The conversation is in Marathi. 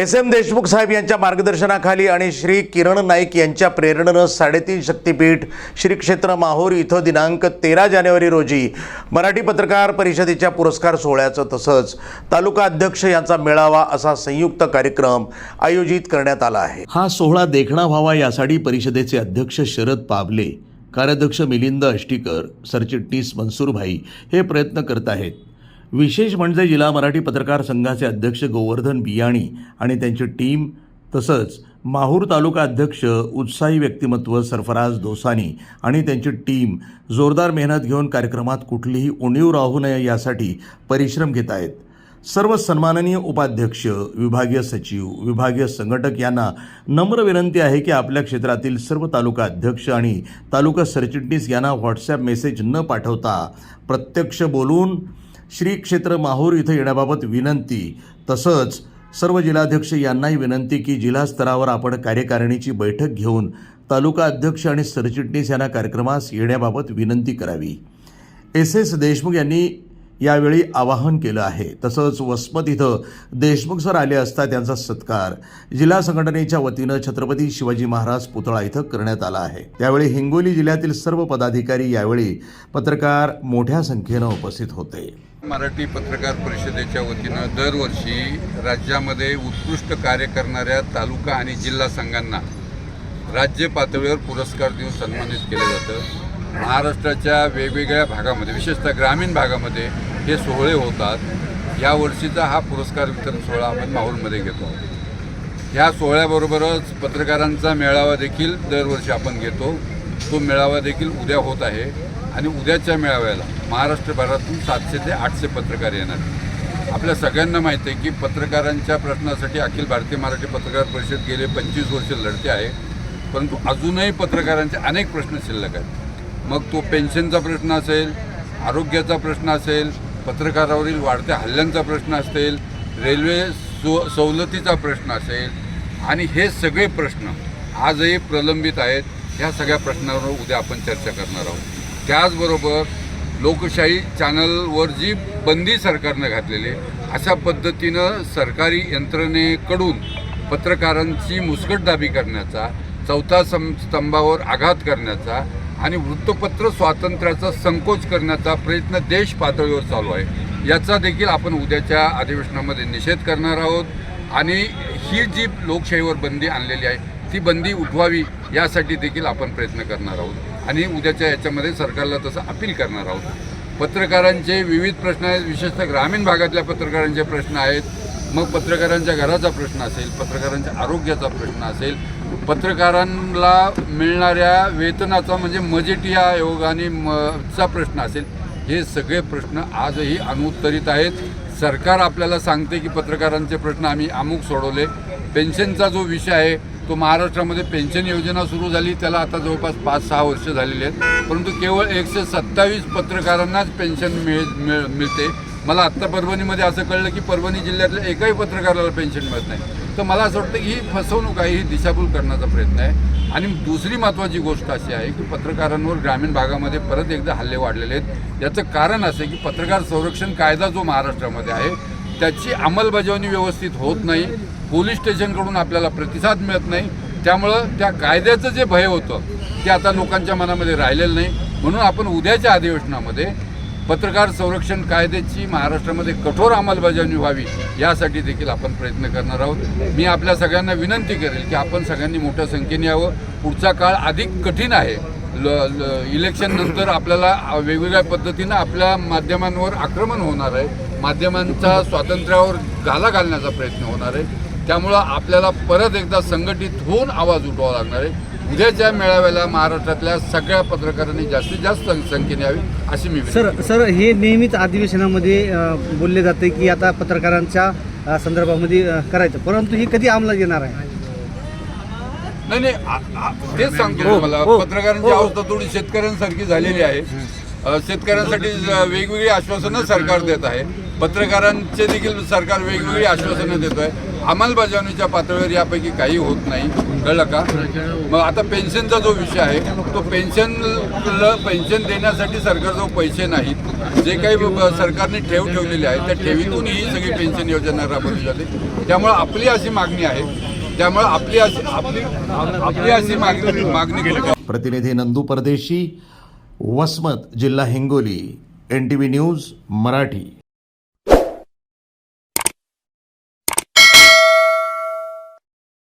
एस एम देशमुख साहेब यांच्या मार्गदर्शनाखाली आणि श्री किरण नाईक यांच्या प्रेरणेनं साडेतीन शक्तीपीठ श्री क्षेत्र माहूर इथं दिनांक तेरा जानेवारी रोजी मराठी पत्रकार परिषदेच्या पुरस्कार सोहळ्याचं तसंच तालुका अध्यक्ष यांचा मेळावा असा संयुक्त कार्यक्रम आयोजित करण्यात आला आहे. हा सोहळा देखणा व्हावा यासाठी परिषदेचे अध्यक्ष शरद पाबले कार्याध्यक्ष मिलिंद अष्टीकर सरचिटणीस मनसूरभाई हे प्रयत्न करत आहेत. विशेष म्हणजे जिल्हा मराठी पत्रकार संघाचे अध्यक्ष गोवर्धन बियाणी आणि त्यांची टीम तसंच माहूर तालुका अध्यक्ष उत्साही व्यक्तिमत्व सरफराज दोसानी आणि त्यांची टीम जोरदार मेहनत घेऊन कार्यक्रमात कुठलीही उणीव राहू नये यासाठी परिश्रम घेत आहेत. सर्व सन्माननीय उपाध्यक्ष विभागीय सचिव विभागीय संघटक यांना नम्र विनंती आहे की आपल्या क्षेत्रातील सर्व तालुका अध्यक्ष आणि तालुका सरचिटणीस यांना व्हॉट्सॲप मेसेज न पाठवता प्रत्यक्ष बोलून श्री क्षेत्र माहूर इथं येण्याबाबत विनंती. तसंच सर्व जिल्हाध्यक्ष यांनाही विनंती की जिल्हा स्तरावर आपण कार्यकारिणीची बैठक घेऊन तालुका अध्यक्ष आणि सरचिटणीस यांना कार्यक्रमास येण्याबाबत विनंती करावी. एस एस देशमुख यांनी यावेळी आवाहन केलं आहे. तसंच वसमत इथं देशमुख सर आले असता त्यांचा सत्कार जिल्हा संघटनेच्या वतीनं छत्रपती शिवाजी महाराज पुतळा इथं करण्यात आला आहे. त्यावेळी हिंगोली जिल्ह्यातील सर्व पदाधिकारी यावेळी पत्रकार मोठ्या संख्येनं उपस्थित होते. मराठी पत्रकार परिषदेच्या वतीनं दरवर्षी राज्यामध्ये उत्कृष्ट कार्य करणाऱ्या तालुका आणि जिल्हा संघांना राज्य पातळीवर पुरस्कार देऊन सन्मानित केलं जातं. महाराष्ट्राच्या वेगवेगळ्या भागामध्ये विशेषतः ग्रामीण भागामध्ये हे सोहळे होतात. या वर्षीचा हा पुरस्कार वितरण सोहळा आपण माहूरमध्ये घेतो. आहोत ह्या सोहळ्याबरोबरच पत्रकारांचा मेळावा देखील दरवर्षी आपण घेतो. तो मेळावा देखील उद्या होत आहे आणि उद्याच्या मेळाव्याला महाराष्ट्रभरातून सातशे ते आठशे पत्रकार येणार. आपल्या सगळ्यांना माहिती आहे की पत्रकारांच्या प्रश्नासाठी अखिल भारतीय मराठी पत्रकार परिषद गेले पंचवीस वर्ष लढते आहे. परंतु अजूनही पत्रकारांचे अनेक प्रश्न शिल्लक आहेत. मग तो पेन्शनचा प्रश्न असेल आरोग्याचा प्रश्न असेल पत्रकारावरील वाढत्या हल्ल्यांचा प्रश्न असेल रेल्वे सो सवलतीचा प्रश्न असेल आणि हे सगळे प्रश्न आजही प्रलंबित आहेत ह्या सगळ्या प्रश्नावर उद्या आपण चर्चा करणार आहोत. त्याचबरोबर लोकशाही चॅनलवर जी बंदी सरकारनं घातलेली अशा पद्धतीनं सरकारी यंत्रणेकडून पत्रकारांची मुस्कटदाबी करण्याचा चौथा सं स्तंभावर आघात करण्याचा आणि वृत्तपत्र स्वातंत्र्याचा संकोच करण्याचा प्रयत्न देश पातळीवर चालू आहे. याचा देखील आपण उद्याच्या अधिवेशनामध्ये निषेध करणार आहोत. आणि ही जी लोकशाहीवर बंदी आणलेली आहे ती बंदी उठवावी यासाठी देखील आपण प्रयत्न करणार आहोत. आणि उद्याच्या याच्यामध्ये सरकारला तसं अपील करणार आहोत. पत्रकारांचे विविध प्रश्न आहेत. विशेषतः ग्रामीण भागातल्या पत्रकारांचे प्रश्न आहेत. मग पत्रकारांच्या घराचा प्रश्न असेल पत्रकारांच्या आरोग्याचा प्रश्न असेल पत्रकारांना मिळणाऱ्या वेतनाचा म्हणजे मजेटिया आणि म चा प्रश्न असेल हे सगळे प्रश्न आजही अनुत्तरित आहेत. सरकार आपल्याला सांगते की पत्रकारांचे प्रश्न आम्ही अमुक सोडवले. पेन्शनचा जो विषय आहे तो महाराष्ट्रामध्ये पेन्शन योजना सुरू झाली त्याला आता जवळपास पाच सहा वर्ष झालेली आहेत. परंतु केवळ एकशे सत्तावीस पत्रकारांनाच पेन्शन मिळ मिळ मिळते. मला आत्ता परभणीमध्ये असं कळलं की परभणी जिल्ह्यातल्या एकाही पत्रकाराला पेन्शन मिळत नाही. तर मला असं वाटतं की ही फसवणूक आहे ही दिशाभूल करण्याचा प्रयत्न आहे. आणि दुसरी महत्त्वाची गोष्ट अशी आहे की पत्रकारांवर ग्रामीण भागामध्ये परत एकदा हल्ले वाढलेले आहेत. याचं कारण असं की पत्रकार संरक्षण कायदा जो महाराष्ट्रामध्ये आहे त्याची अंमलबजावणी व्यवस्थित होत नाही. पोलीस स्टेशनकडून आपल्याला प्रतिसाद मिळत नाही. त्यामुळं त्या कायद्याचं जे भय होतं ते आता लोकांच्या मनामध्ये राहिलेलं नाही. म्हणून आपण उद्याच्या अधिवेशनामध्ये पत्रकार संरक्षण कायद्याची महाराष्ट्रामध्ये कठोर अंमलबजावणी व्हावी यासाठी देखील आपण प्रयत्न करणार आहोत. मी आपल्या सगळ्यांना विनंती करेल की आपण सगळ्यांनी मोठ्या संख्येने यावं. पुढचा काळ अधिक कठीण आहे. ल ल इलेक्शन नंतर आपल्याला वेगवेगळ्या पद्धतीनं आपल्या माध्यमांवर आक्रमण होणार आहे. माध्यमांचा स्वातंत्र्यावर घाला घालण्याचा प्रयत्न होणार आहे. त्यामुळं आपल्याला परत एकदा संघटित होऊन आवाज उठवावा लागणार आहे. उद्याच्या मेळाव्याला महाराष्ट्रातल्या सगळ्या पत्रकारांनी जास्तीत जास्त संख्येने यावी अशी मी सर सर हे नेहमीच अधिवेशनामध्ये बोलले जाते की आता पत्रकारांच्या संदर्भामध्ये करायचं. परंतु हे कधी अंमलात येणार आहे? नाही नाही तेच सांगतो हो, मला हो, पत्रकारांची हो. अवस्था थोडी शेतकऱ्यांसारखी झालेली आहे. शेतकऱ्यांसाठी वेगवेगळी आश्वासनं सरकार देत आहे. पत्रकारांचे देखील सरकार वेगवेगळी आश्वासनं देतोय. आहे अंमलबजावणीच्या पातळीवर यापैकी काही होत नाही. कळलं का? मग आता पेन्शनचा जो विषय आहे तो पेन्शन पेन्शन देण्यासाठी सरकारजवळ पैसे नाहीत. जे काही सरकारने ठेव ठेवलेले आहे त्या ठेवीतून ही सगळी पेन्शन योजना राबवली जाते. त्यामुळे आपली अशी मागणी आहे. त्यामुळे आपली अशी आपली आपली अशी मागणी मागणी केली प्रतिनिधी नंदू परदेशी वसमत जिल्हा Hingoli N T V news Marathi.